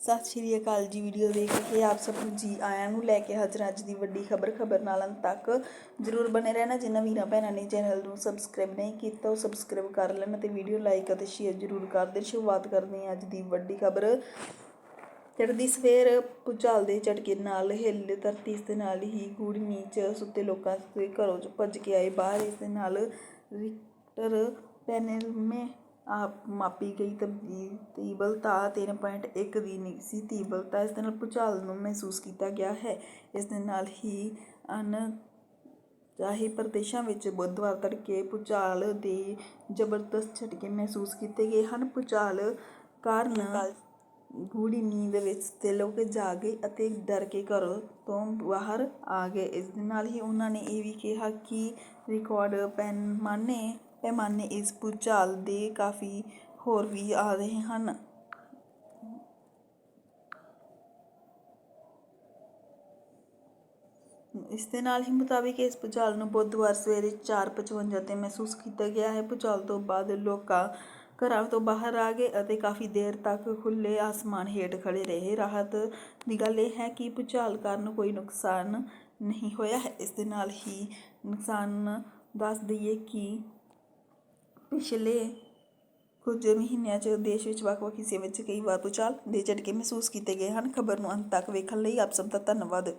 ਸਤਿ ਸ਼੍ਰੀ ਅਕਾਲ ਜੀ, ਵੀਡੀਓ ਦੇਖ ਕੇ ਆਪ ਸਭ ਨੂੰ ਜੀ ਆਇਆਂ ਨੂੰ ਲੈ ਕੇ ਹਾਜ਼ਰ ਅੱਜ ਦੀ ਵੱਡੀ ਖਬਰ ਖਬਰ ਨਾਲ ਅੰਤ ਤੱਕ। ਜਰੂਰ ਬਣੇ ਰਹਿਣਾ ਜਿਨ੍ਹਾਂ ਵੀਰਾਂ ਭੈਣਾਂ ਨੇ ਚੈਨਲ ਨੂੰ ਸਬਸਕ੍ਰਾਈਬ ਨਹੀਂ ਕੀਤਾ, ਉਹ ਸਬਸਕ੍ਰਾਈਬ ਕਰ ਲੈਣ ਅਤੇ ਵੀਡੀਓ ਲਾਈਕ ਅਤੇ ਸ਼ੇਅਰ ਜਰੂਰ ਕਰ ਦੇਣ। ਸ਼ੁਰੂਆਤ ਕਰਦੇ ਹਾਂ ਅੱਜ ਦੀ ਵੱਡੀ ਖਬਰ। ਚੜ੍ਹਦੀ ਸਵੇਰ, ਭੁਚਾਲ ਦੇ ਝਟਕੇ ਨਾਲ ਹਿੱਲ ਧਰਤੀ ਇਸ ਦੇ ਨਾਲ ਹੀ ਗੂੜੀ ਨੀਚ ਸੁੱਤੇ ਲੋਕਾਂ ਦੇ ਘਰੋਂ ਚ ਭੱਜ ਕੇ ਆਏ। ਬਾਹਰ ਇਸ ਦੇ ਨਾਲ ਰਿਕਟਰ ਪੈਨਲਮੇ ਆਪ ਮਾਪੀ ਗਈ ਤਬਦੀਲ ਤੀਬਲਤਾ 3.1 ਦੀ ਨਹੀਂ ਸੀ। ਤੀਬਲਤਾ ਇਸ ਦੇ ਨਾਲ ਭੁਚਾਲ ਨੂੰ ਮਹਿਸੂਸ ਕੀਤਾ ਗਿਆ ਹੈ। ਇਸ ਦੇ ਨਾਲ ਹੀ ਅਨ ਚਾਹੇ ਪ੍ਰਦੇਸ਼ਾਂ ਵਿੱਚ ਬੁੱਧਵਾਰ ਤੜਕੇ ਭੁਚਾਲ ਦੇ ਜ਼ਬਰਦਸਤ ਝਟਕੇ ਮਹਿਸੂਸ ਕੀਤੇ ਗਏ ਹਨ। ਭੁਚਾਲ ਕਾਰਨ ਗੂੜੀ ਨੀਂਦ ਵਿੱਚ ਤੇ ਲੋਕ ਜਾਗੇ ਅਤੇ ਡਰ ਕੇ ਘਰੋਂ ਤੋਂ ਬਾਹਰ ਆ ਗਏ। ਇਸ ਦੇ ਨਾਲ ਹੀ ਉਹਨਾਂ ਨੇ ਇਹ ਵੀ ਕਿਹਾ ਕਿ ਰਿਕਾਰਡ ਪੈਮਾਨੇ ਪੈਮਾਨੇ ਇਸ ਭੂਚਾਲ ਦੇ ਕਾਫੀ ਹੋਰ ਵੀ ਆ ਰਹੇ ਹਨ। ਇਸ ਦੇ ਨਾਲ ਹੀ ਮੁਤਾਬਿਕ ਇਸ ਭੂਚਾਲ ਨੂੰ ਬੁੱਧਵਾਰ ਸਵੇਰੇ 4:55 ਤੇ ਮਹਿਸੂਸ ਕੀਤਾ ਗਿਆ ਹੈ। ਭੂਚਾਲ ਤੋਂ ਬਾਅਦ ਲੋਕਾਂ ਘਰਾਂ ਤੋਂ ਬਾਹਰ ਆ ਗਏ ਅਤੇ ਕਾਫੀ ਦੇਰ ਤੱਕ ਖੁੱਲੇ ਆਸਮਾਨ ਹੇਠ ਖੜੇ ਰਹੇ। ਰਾਹਤ ਦੀ ਗੱਲ ਇਹ ਹੈ ਕਿ ਭੂਚਾਲ ਕਾਰਨ ਕੋਈ ਨੁਕਸਾਨ ਨਹੀਂ ਹੋਇਆ ਹੈ। ਇਸ ਦੇ ਨਾਲ ਹੀ ਨੁਕਸਾਨ ਦੱਸ ਦਈਏ ਕਿ ਪਿਛਲੇ ਕੁਝ ਮਹੀਨਿਆਂ 'ਚ ਦੇਸ਼ ਵਿੱਚ ਵੱਖ-ਵੱਖ ਹਿੱਸਿਆਂ ਵਿੱਚ ਕਈ ਵਾਰ ਭੂਚਾਲ ਦੇ ਝਟਕੇ ਮਹਿਸੂਸ ਕੀਤੇ ਗਏ ਹਨ। ਖਬਰ ਨੂੰ ਅੰਤ ਤੱਕ ਵੇਖਣ ਲਈ ਆਪ ਸਭ ਦਾ ਧੰਨਵਾਦ।